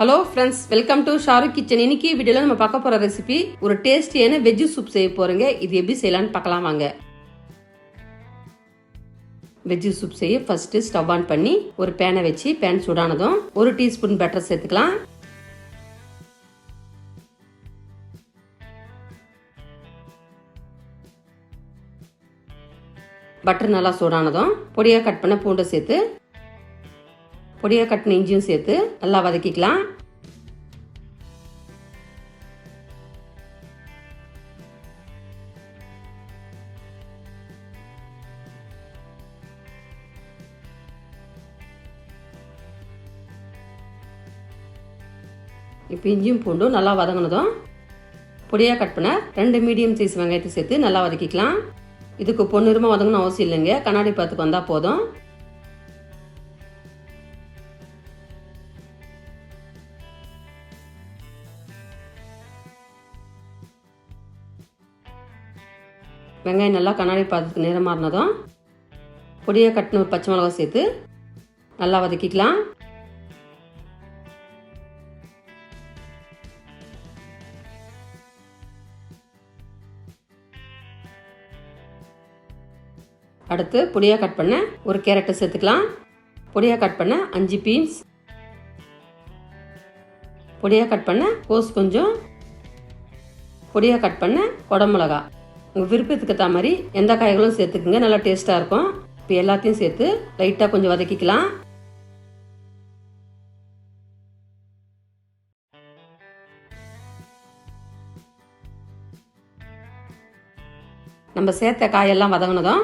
Hello friends welcome to Shahrukh kitchen இன்னைக்கு வீடியோல நம்ம பார்க்க போற ரெசிபி ஒரு டேஸ்டியான வெஜ் சூப் செய்ய போறேங்க. இது எப்படி செய்யலாம்னு பார்க்கலாம் வாங்க. வெஜ் சூப் செய்ய ஃபர்ஸ்ட் ஸ்டவ் ஆன் பண்ணி ஒரு பேனை வச்சு பேன் சூடானதும் ஒரு டீஸ்பூன் பட்டர் சேர்த்துக்கலாம். பட்டர் நல்லா சூடானதும் பொடியாக கட் பண்ண பூண்டை சேர்த்து பொடியாக கட்டின இஞ்சியும் சேர்த்து நல்லா வதக்கிக்கலாம். இப்போ இஞ்சியும் பூண்டும் நல்லா வதங்கினதும் பொடியாக கட் பண்ண ரெண்டு மீடியம் சைஸ் வெங்காயத்தை சேர்த்து நல்லா வதக்கிக்கலாம். இதுக்கு பொன்னிறமாக வதங்கணும் அவசியம் இல்லைங்க. கண்ணாடி பார்த்துக்கு வந்தால் போதும். வெங்காயம் நல்லா கண்ணாடி பாத்திரத்துக்கு நிறம் மாறினதும் பொடியாக கட்டின ஒரு பச்சை மிளகா சேர்த்து நல்லா வதக்கிக்கலாம். அடுத்து பொடியாக கட் பண்ண ஒரு கேரட்டை சேர்த்துக்கலாம். பொடியாக கட் பண்ண அஞ்சு பீன்ஸ். பொடியாக கட் பண்ண கோஸ் கொஞ்சம். பொடியாக கட் பண்ண குடமிளகா. உங்கள் விருப்பத்துக்கு ஏற்ற மாதிரி எந்த காய்களும் சேர்த்துக்குங்க. நல்லா டேஸ்ட்டாக இருக்கும். இப்போ எல்லாத்தையும் சேர்த்து லைட்டாக கொஞ்சம் வதக்கிக்கலாம். நம்ம சேர்த்த காயெல்லாம் வதங்கினதும்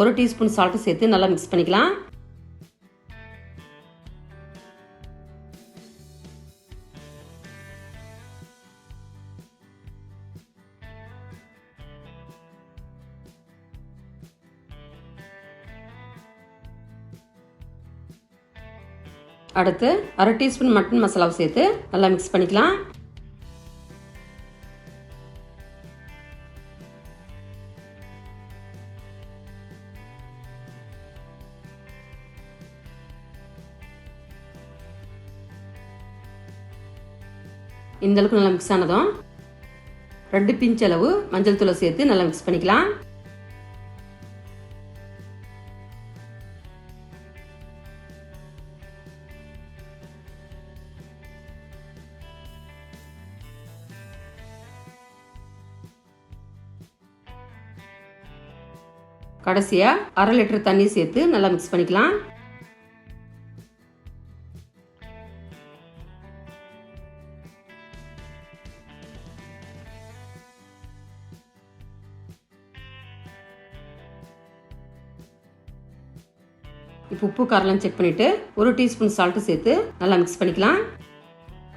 ஒரு டீஸ்பூன் சால்ட்டு சேர்த்து நல்லா மிக்ஸ் பண்ணிக்கலாம். அடுத்து அரை டீஸ்பூன் மட்டன் மசாலாவை சேர்த்து நல்லா மிக்ஸ் பண்ணிக்கலாம். இந்த அளவுக்கு நல்லா மிக்ஸ் ஆனதும் ரெண்டு பிஞ்ச் அளவு மஞ்சள் தூளை சேர்த்து நல்லா மிக்ஸ் பண்ணிக்கலாம். கடைசியாக அரை லிட்டர் தண்ணி சேர்த்து நல்லா மிக்ஸ் பண்ணிக்கலாம். இப்போ உப்பு காரெல்லாம் செக் பண்ணிவிட்டு ஒரு டீஸ்பூன் சால்ட்டு சேர்த்து நல்லா மிக்ஸ் பண்ணிக்கலாம்.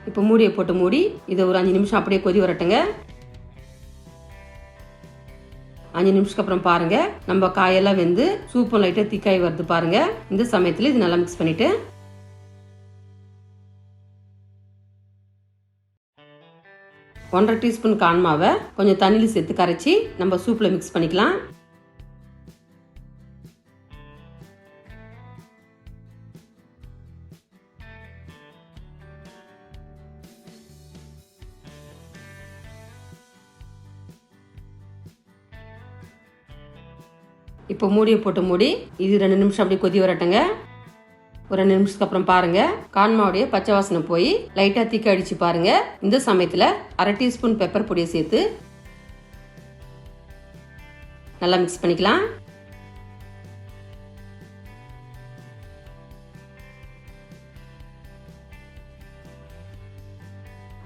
இப்போ மூடியை போட்டு மூடி இதை ஒரு அஞ்சு நிமிஷம் அப்படியே கொதி வரட்டுங்க. அஞ்சு நிமிஷத்துக்கு அப்புறம் பாருங்க. நம்ம காயெல்லாம் வெந்து சூப்பர் லைட்டாக திக்காய் வருது பாருங்க. இந்த சமயத்தில் இது நல்லா மிக்ஸ் பண்ணிட்டு. ஒன்றரை டீஸ்பூன் கான்மாவை கொஞ்சம் தண்ணியில் சேர்த்து கரைச்சி நம்ம சூப்பில் மிக்ஸ் பண்ணிக்கலாம். இப்போ மூடியை போட்டு மூடி இது ரெண்டு நிமிஷம் அப்படியே கொதி வரட்டுங்க. ஒரு ரெண்டு நிமிஷத்துக்கு அப்புறம் பாருங்க. கான்மாவுடைய பச்சை வாசனை போய் லைட்டாக தீக்க அடிச்சு பாருங்க. இந்த சமயத்தில் அரை டீஸ்பூன் பெப்பர் பொடியை சேர்த்து நல்லா மிக்ஸ் பண்ணிக்கலாம்.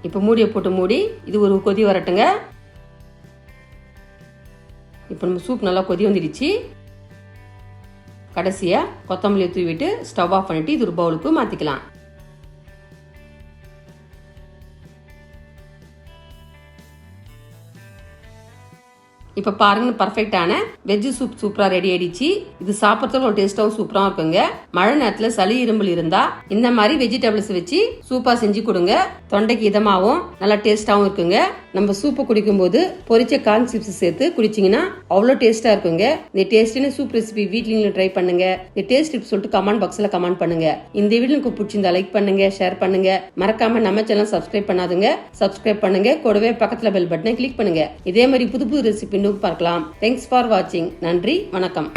இப்போ மூடியை போட்டு மூடி இது ஒரு கொதி வரட்டுங்க. இப்போ நம்ம சூப் நல்லா கொதி வந்துடுச்சு. கடைசியாக கொத்தமல்லியை தூவிட்டு ஸ்டவ் ஆஃப் பண்ணிட்டு இது ஒரு பவுலுக்கு மாற்றிக்கலாம் இப்போ பாருங்க பர்ஃபெக்டான வெஜ் சூப் சூப்பரா ரெடி ஆயிடுச்சு. இது சாப்பிட்றதுக்கு ஒரு டேஸ்ட்டாகவும் சூப்பரா இருக்குங்க. மழை நேரத்தில் சளி இரும்பல் இருந்தா இந்த மாதிரி வெஜிடபிள்ஸ் வச்சு சூப்பா செஞ்சு கொடுங்க. தொண்டைக்கு இதமாகவும் நல்லா டேஸ்ட்டாகவும் இருக்குங்க. நம்ம சூப்பை குடிக்கும்போது பொரிச்ச கார்ன் சிப்ஸ் சேர்த்து குடிச்சிங்கன்னா அவ்வளோ டேஸ்டா இருக்குங்க. இந்த டேஸ்டான சூப் ரெசிபி வீட்லேயும் ட்ரை பண்ணுங்க. இந்த டேஸ்ட் டிப்ஸ் சொல்லிட்டு கமெண்ட் பாக்ஸ்ல கமெண்ட் பண்ணுங்க. இந்த வீடியோ உங்களுக்கு பிடிச்சிருந்தா லைக் பண்ணுங்க ஷேர் பண்ணுங்க. மறக்காம நம்ம சேனல் சப்ஸ்கிரைப் பண்ணாதுங்க. சப்ஸ்கிரைப் பண்ணுங்க. கூடவே பக்கத்துல பெல் பட்டனை கிளிக் பண்ணுங்க. இதே மாதிரி புது புது ரெசிபி மீண்டும் பார்க்கலாம். தேங்க்ஸ் ஃபார் வாட்சிங் நன்றி வணக்கம்.